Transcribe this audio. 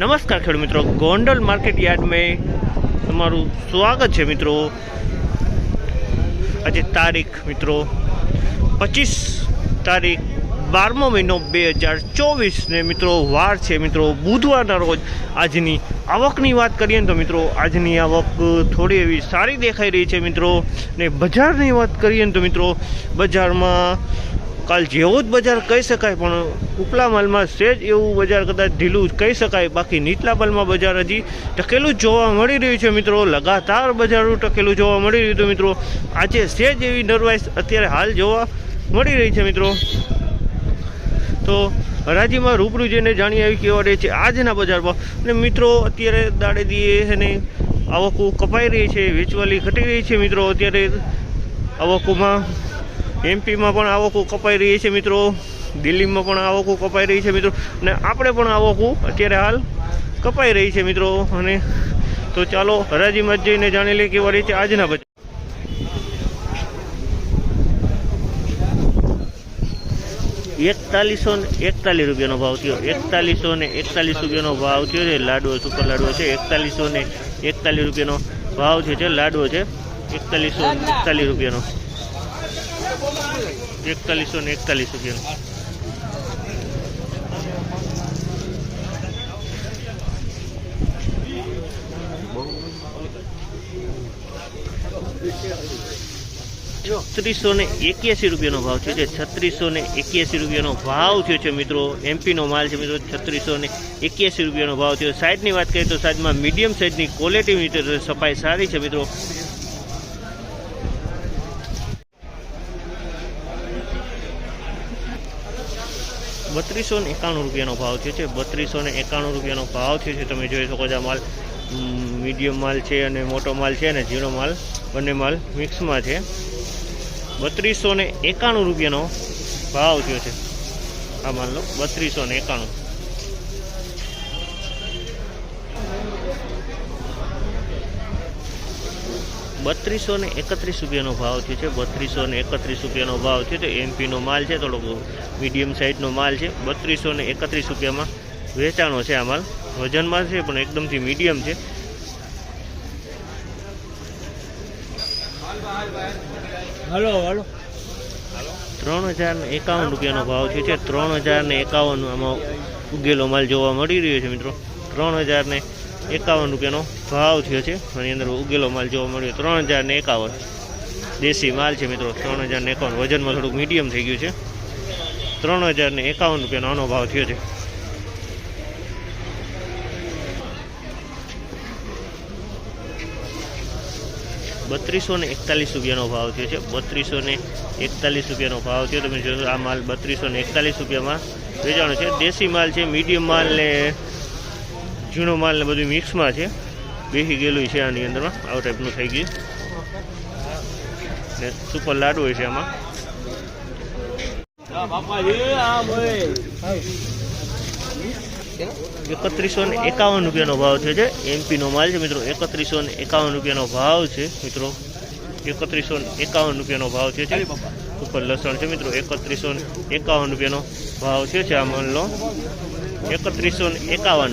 નમસ્કાર ખેડૂત મિત્રો. ગોંડલ માર્કેટ યાર્ડ મેં તમારું સ્વાગત છે મિત્રો. આજે તારીખ મિત્રો પચીસ તારીખ બારમો મહિનો બે હજાર ચોવીસને મિત્રો વાર છે મિત્રો. બુધવારના રોજ આજની આવકની વાત કરીએ ને તો મિત્રો આજની આવક થોડી એવી સારી દેખાઈ રહી છે મિત્રો. ને બજારની વાત કરીએ ને તો મિત્રો બજારમાં કાલ જેવું જ બજાર કહી શકાય, પણ ઉપલા માલમાં સેજ એવું બજાર કદાચ ઢીલું કહી શકાય, બાકી નીચલા માલમાં બજાર હજી ટકેલું જ જોવા મળી રહ્યું છે મિત્રો. લગાતાર બજારો ટકેલું જોવા મળી રહ્યું હતું મિત્રો. આજે સેજ એવી નર્વાઇસ અત્યારે હાલ જોવા મળી રહી છે મિત્રો. તો હરાજીમાં રૂબરૂ જઈને જાણી આવી કેવા રહે છે આજના બજારમાં. અને મિત્રો, અત્યારે દાડેદીએ છે ને આવકો કપાઈ રહી છે, વેચવાલી ઘટી રહી છે મિત્રો. અત્યારે આવકોમાં એમપીમાં પણ આવકો કપાઈ રહી છે મિત્રો. દિલ્હીમાં પણ આવકો કપાઈ રહી છે મિત્રો. અને આપણે પણ આવકો અત્યારે હાલ કપાઈ રહી છે મિત્રો. અને તો ચાલો, હરાજીમાં જઈને જાણી લઈએ કેવા રીતે આજના બજાર એકતાલીસો ને એકતાલીસ રૂપિયાનો ભાવ થયો. એકતાલીસો ને એકતાલીસ રૂપિયાનો ભાવ થયો છે. લાડવો, સુપર લાડવો છે. એકતાલીસો ને એકતાલીસ રૂપિયાનો ભાવ છે છે. લાડવો છે. એકતાલીસો એકતાલીસ રૂપિયાનો. એકતાલીસો ને એકતાલીસ રૂપિયાનો છત્રીસો ને એક્યાસી રૂપિયાનો ભાવ છે. જે છત્રીસો ને એક્યાસી રૂપિયાનો ભાવ થયો છે મિત્રો. એમપીનો માલ છે મિત્રો. છત્રીસો ને એક્યાસી રૂપિયાનો ભાવ થયો. સાઈઝની વાત કરીએ તો સાઈઝમાં મીડિયમ સાઈઝની ક્વોલિટી મીટર સફાઈ સારી છે મિત્રો. બત્રીસો ને એકાણું રૂપિયાનો ભાવ થયો છે. બત્રીસો ને એકાણું રૂપિયાનો ભાવ છે. તમે જોઈ શકો છો આ માલ મીડિયમ માલ છે અને મોટો માલ છે અને ઝીણો માલ, બંને માલ મિક્સમાં છે. બત્રીસો ને એકાણું રૂપિયાનો ભાવ થયો છે આ માલનો. બત્રીસો ને એકાણું. બત્રીસો ને એકત્રીસ રૂપિયાનો ભાવ થયો છે. બત્રીસો ને એકત્રીસ રૂપિયાનો ભાવ થયો છે. એમપીનો માલ છે થોડોક મીડિયમ સાઇઝનો માલ છે. બત્રીસો ને એકત્રીસ રૂપિયામાં વેચાણો છે આ માલ. વજનમાં છે પણ એકદમથી મીડિયમ છે. Hello hello. ત્રણ હજાર ને એકાવન રૂપિયાનો ભાવ થયો છે. ત્રણ હજાર ને એકાવન આમાં ઉગેલો માલ જોવા મળી રહ્યો છે મિત્રો. ત્રણ હજાર ને એકાવન રૂપિયાનો ભાવ થયો છે. અને અંદર ઉગેલો માલ જોવા મળ્યો, ત્રણ હજાર ને એકાવન. દેશી માલ છે મિત્રો, ત્રણ હજાર ને એકાવન. વજનમાં થોડુંક મીડિયમ થઈ ગયું છે. ત્રણ હજાર ને એકાવન રૂપિયાનો આનો ભાવ થયો છે. બત્રીસો ને એકતાલીસ રૂપિયાનો ભાવ થયો છે. બત્રીસો ને એકતાલીસ રૂપિયાનો ભાવ થયો. તમે જોશો આ માલ બત્રીસો ને એકતાલીસ રૂપિયામાં વેચાણો છે. દેશી માલ છે મીડિયમ માલ ને ઝીણો માલ ને બધું મિક્સમાં છે. બેસી ગયેલું છે આની અંદરમાં. આવું ટાઈપનું થઈ ગયું. ને સુપર લાડુ હોય છે આમાં. એકત્રીસો ને એકાવન રૂપિયાનો ભાવ થયો છે. એમપીનો માલ છે મિત્રો. એકત્રીસો ને એકાવન રૂપિયાનો ભાવ છે મિત્રો. એકત્રીસો ને એકાવન રૂપિયાનો ભાવ થયો છે. ઉપર લસણ છે મિત્રો. એકત્રીસો ને એકાવન રૂપિયાનો ભાવ થયો છે આ માલનો. એકત્રીસો ને એકાવન.